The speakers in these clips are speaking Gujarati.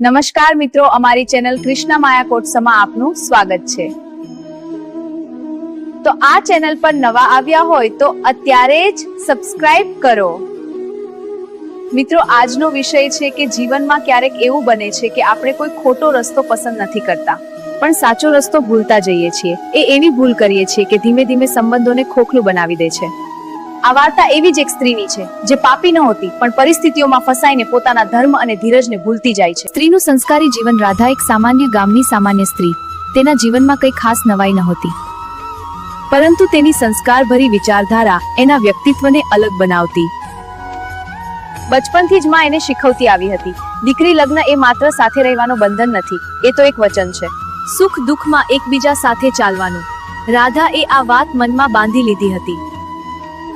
નમસ્કાર મિત્રો, અમારી ચેનલ કૃષ્ણ માયા કોટસમાં આપનું સ્વાગત છે. તો આ ચેનલ પર નવા આવ્યા હોય તો અત્યારે જ સબસ્ક્રાઇબ કરો. મિત્રો, આજનો વિષય છે કે જીવનમાં ક્યારેક એવું બને છે કે આપણે કોઈ ખોટો રસ્તો પસંદ નથી કરતા, પણ સાચો રસ્તો ભૂલતા જઈએ છીએ. એ એવી ભૂલ કરીએ છીએ કે ધીમે ધીમે સંબંધોને ખોખલું બનાવી દે છે. આ વાર્તા એવી જ એક સ્ત્રીની છે, જે પાપી નહોતી પણ પરિસ્થિતિઓમાં ફસાઈને પોતાના ધર્મ અને ધીરજને ભૂલતી જાય છે. સ્ત્રીનું સંસ્કારી જીવન રાધા એક સામાન્ય ગામની સામાન્ય સ્ત્રી. તેના જીવનમાં કંઈ ખાસ નવાઈ નહોતી. પરંતુ તેની સંસ્કારભરી વિચારધારા એના વ્યક્તિત્વને અલગ બનાવતી. બચપનથી જ માં એને શીખવતી આવી હતી. દીકરી લગ્ન એ માત્ર સાથે રહેવાનો બંધન નથી, એ તો એક વચન છે. સુખ દુઃખમાં એકબીજા સાથે ચાલવાનું. રાધા એ આ વાત મનમાં બાંધી લીધી હતી.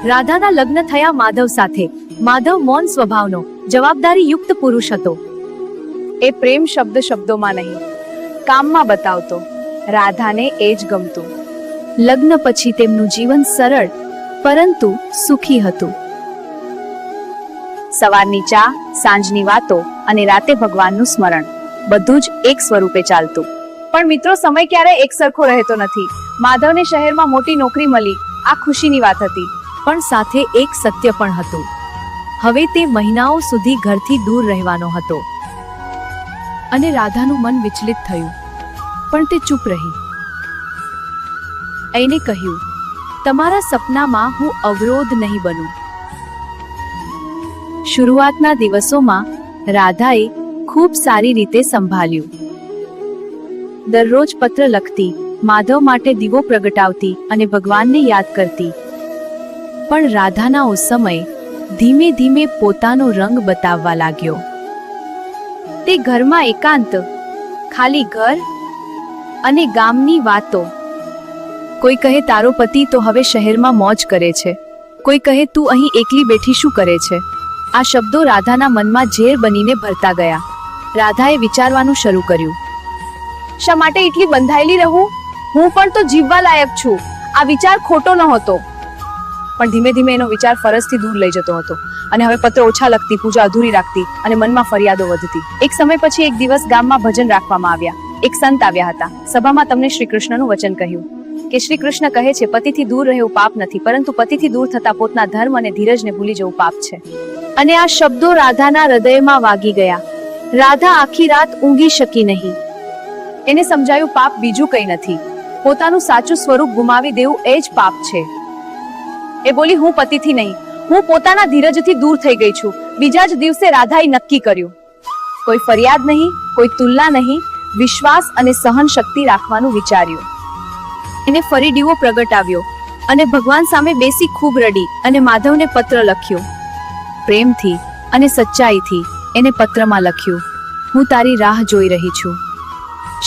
રાધાના લગ્ન થયા માધવ સાથે. માધવ મૌન સ્વભાવનો જવાબદારી યુક્ત પુરુષ હતો. એ પ્રેમ શબ્દ શબ્દોમાં નહીં, કામમાં બતાવતો, રાધાને એ જ ગમતું. લગ્ન પછી તેમનું જીવન સરળ, પરંતુ સુખી હતું. સવારની ચા, સાંજની વાતો અને રાતે ભગવાનનું સ્મરણ, બધું જ એક સ્વરૂપે ચાલતું. પણ મિત્રો, સમય ક્યારેય એક સરખો રહેતો નથી. માધવને શહેરમાં મોટી નોકરી મળી, આ ખુશીની વાત હતી. પણ સાથે એક સત્ય પણ હતું. હવે તે મહિનાઓ સુધી ઘરથી દૂર રહેવાનો હતો. અને રાધાનું મન વિચલિત થયું. પણ તે ચૂપ રહી. એને કહ્યું, તમારા સપનામાં હું અવરોધ નહીં બનું. શરૂઆતના દિવસોમાં રાધાએ ખૂબ સારી રીતે સંભાળ્યું. દરરોજ પત્ર લખતી, માધવ માટે દીવો પ્રગટાવતી અને ભગવાનને યાદ કરતી. પણ રાધાના સમય ધીમે ધીમે પોતાનો રંગ બતાવવા લાગ્યો. તે ઘરમાં એકાંત, ખાલી ઘર અને ગામની વાતો. કોઈ કહે, તારો પતિ તો હવે શહેરમાં મોજ કરે છે. કોઈ કહે, તું અહીં એકલી બેઠી શું કરે છે? આ શબ્દો રાધાના મનમાં ઝેર બનીને ભરતા ગયા. રાધાએ વિચારવાનું શરૂ કર્યું. શા માટે એટલી બંધાયેલી રહું? હું પણ તો જીવવા લાયક છું. આ વિચાર ખોટો નહોતો. પણ ધીમે ધીમે એનો વિચાર ફરજથી દૂર લઈ જતો હતો. અને હવે પત્ર ઓછા લખતી, પૂજા અધૂરી રાખતી અને મનમાં ફરિયાદો વધતી. એક સમય પછી એક દિવસ ગામમાં ભજન રાખવામાં આવ્યા. એક સંત આવ્યા હતા. સભામાં તમને શ્રી કૃષ્ણનું વચન કહ્યું. કે શ્રી કૃષ્ણ કહે છે, પતિથી દૂર રહેવું પાપ નથી, પરંતુ પતિથી દૂર થતા પોતાના ધર્મ અને ધીરજને ભૂલી જવું પાપ છે. અને આ શબ્દો રાધાના હૃદયમાં વાગી ગયા. રાધા આખી રાત ઊંઘી શકી નહીં. એને સમજાયું, પાપ બીજું કંઈ નથી. પોતાનું સાચું સ્વરૂપ ગુમાવી દેવું એ જ પાપ છે. એ બોલી, હું પતિથી નહીં. હું પોતાના ધીરજથી દૂર થઈ ગઈ છું. બીજા જ દિવસે રાધાએ નક્કી કર્યું. કોઈ ફરિયાદ નહીં, કોઈ તુલના નહીં, વિશ્વાસ અને સહન શક્તિ રાખવાનું વિચાર્યું. એને ફરી દીવો પ્રગટાવ્યો અને ભગવાન સામે બેસી ખૂબ રડી અને માધવને પત્ર લખ્યો. પ્રેમથી અને સચ્ચાઈથી એને પત્રમાં લખ્યું, હું તારી રાહ જોઈ રહી છું.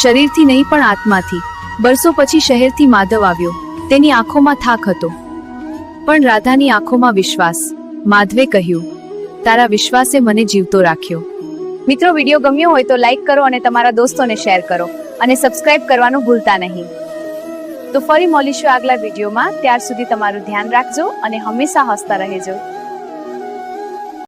શરીરથી નહીં પણ આત્માથી. બરસો પછી શહેરથી માધવ આવ્યો. તેની આંખોમાં થાક હતો. પણ રાધાની આંખોમાં વિશ્વાસ. માધવે કહ્યું, તારા વિશ્વાસે મને જીવતો રાખ્યો. મિત્રો, વીડિયો ગમ્યો હોય તો લાઈક કરો અને તમારા દોસ્તોને શેર કરો અને સબસ્ક્રાઇબ કરવાનું ભૂલતા નહીં. તો ફરી મળીશું આગલા વિડીયોમાં. ત્યાર સુધી તમારું ધ્યાન રાખજો અને હંમેશા હસતા રહેજો.